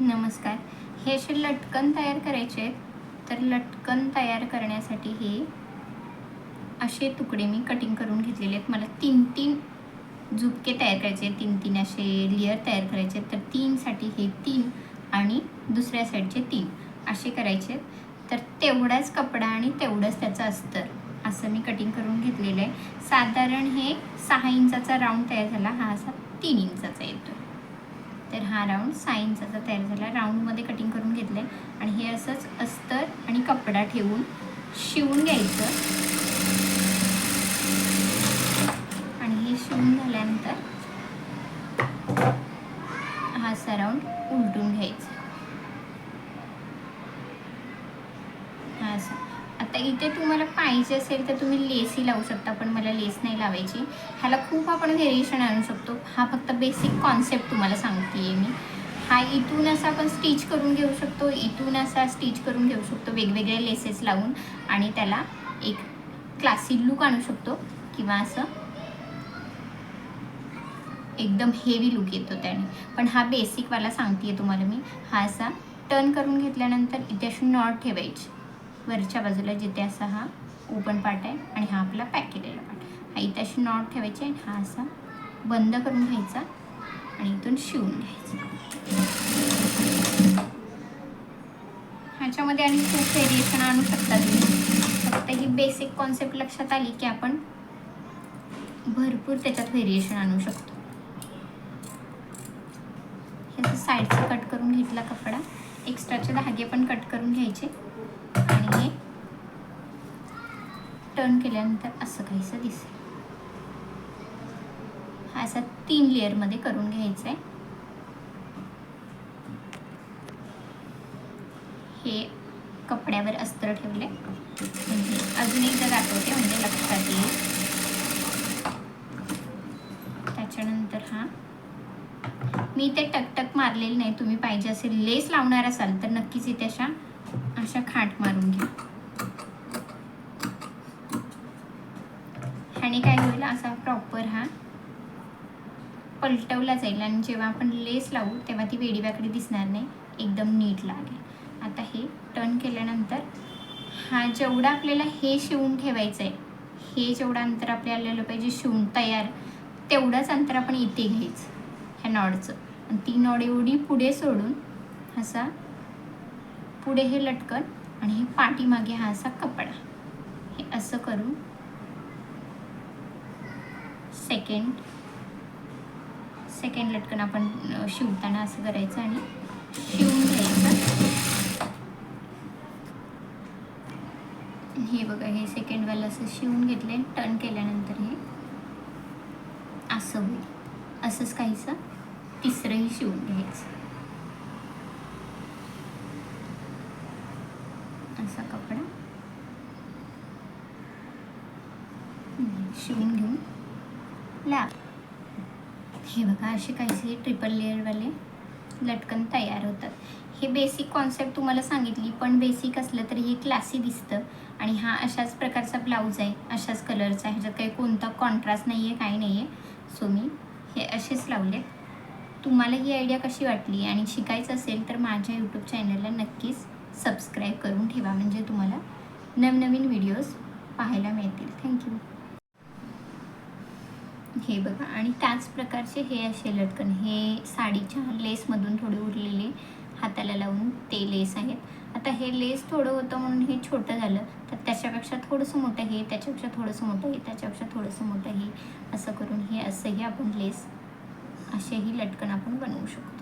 नमस्कार. हे असे लटकन तयार करायचे आहेत. तर लटकन तयार करण्यासाठी हे असे तुकडे मी कटिंग करून घेतलेले आहेत. मला तीन तीन झुपके तयार करायचे आहेत. तीन तीन असे लेअर तयार करायचे आहेत. तर तीनसाठी हे तीन आणि दुसऱ्या साईडचे तीन असे करायचे आहेत. तर तेवढाच कपडा आणि तेवढंच त्याचं अस्तर असं मी कटिंग करून घेतलेलं आहे. साधारण हे सहा इंचाचा राऊंड तयार झाला. हा असा तीन इंचाचा येतो तर हा राऊंड साईनचा तयार झाला. राऊंडमध्ये कटिंग करून घेतलं आहे आणि हे असंच अस्तर आणि कपडा ठेवून शिवून घ्यायचं. आणि हे शिवून झाल्यानंतर हा असा राऊंड उलटून घ्यायचा. हा असा. आता इथे तुम्हाला पाहिजे असेल तर तुम्ही लेसही लावू शकता पण मला लेस नाही लावायची. ह्याला खूप आपण व्हेरिएशन आणू शकतो. हा फक्त बेसिक कॉन्सेप्ट तुम्हाला सांगते मी. हा इथून असा आपण स्टिच करून घेऊ शकतो. इथून असा स्टिच करून घेऊ शकतो. वेगवेगळे लेसेस लावून आणि त्याला एक क्लासी लुक आणू शकतो. किंवा असं एकदम हेवी लुक येतो त्याने. पण हा बेसिकवाला सांगते आहे तुम्हाला मी. हा असा टर्न करून घेतल्यानंतर इथे अशी नॉट ठेवायची. वरच्या बाजूला जिथे असा हा ओपन पार्ट आहे आणि हा आपला पॅक केलेला पार्ट हा इथे अशी नॉट ठेवायची आणि हा असा बंद करून घ्यायचा आणि इथून शिवून घ्यायचा. ह्याच्यामध्ये आणि खूप व्हेरिएशन आणू शकता तुम्ही. फक्त ही बेसिक कॉन्सेप्ट लक्षात आली की आपण भरपूर त्याच्यात व्हेरिएशन आणू शकतो. ह्याचं साईडचं कट करून घेतला कपडा. एक्स्ट्राचे धागे पण कट करून घ्यायचे. टर्न केल्यानंतर असं काहीसं दिसेल. हा असा तीन लेअरमध्ये करून घ्यायचं आहे हे कपड्यावर अस्त्र ठेवले म्हणजे अजून एकदा दाखवते म्हणजे लक्षात येईल. त्याच्यानंतर हा. मी ते टकटक मारलेली नाही तुम्ही पाहिजे असेल लेस लावणार असाल तर नक्कीच इथे अशा अशा खाट मारून घ्या. आणि काय होईल असा प्रॉपर हा पलटवला जाईल. आणि जेव्हा आपण लेस लावू तेव्हा ती वेडीवाकडी दिसणार नाही. एकदम नीट लागेल. आता हे टर्न केल्यानंतर हा जेवढा आपल्याला हे शिवून ठेवायचं आहे हे जेवढं अंतर आपल्याला आलेलं पाहिजे शिवून तयार तेवढंच अंतर आपण इथे घ्यायचं ह्या नॉडचं आणि ती नॉड एवढी पुढे सोडून असा पुढे हे लटकन आणि हे पाठीमागे हा असा कपडा. हे असं करून सेकंड सेकंड लटकन आपण शिवताना असं करायचं आणि शिवून घ्यायचं. हे बघा हे सेकंड सेकंडवालं असं शिवून घेतले टर्न केल्यानंतर हे असं होईल. असंच काहीसं तिसरंही शिवून घ्यायचं. असा कपडा. शिवून घेऊन ला. हे बघा असे काहीसे ट्रिपल लेअरवाले लटकन तयार होतात. हे बेसिक कॉन्सेप्ट तुम्हाला सांगितली पण बेसिक असलं तरी हे क्लासी दिसतं. आणि हा अशाच प्रकारचा ब्लाऊज आहे अशाच कलरचा ह्याच्यात काही कोणता कॉन्ट्रास्ट नाही आहे काही नाही आहे सो मी हे असेच लावले. तुम्हाला ही आयडिया कशी वाटली आणि शिकायचं असेल तर माझ्या यूट्यूब चॅनलला नक्कीच सबस्क्राईब करून ठेवा. म्हणजे तुम्हाला नवनवीन व्हिडिओज पाहायला मिळतील. थँक्यू हे बघा. आणि त्याच प्रकारचे हे असे लटकन हे साडीच्या लेसमधून थोडी उरलेले हाताला लावून ते लेस आहेत. आता हे लेस थोडं होतं म्हणून हे छोटं झालं तर त्याच्यापेक्षा थोडंसं मोठं हे त्याच्यापेक्षा थोडंसं मोठं हे त्याच्यापेक्षा थोडंसं मोठं हे असं करून हे असंही आपण लेस असेही लटकन आपण बनवू शकतो.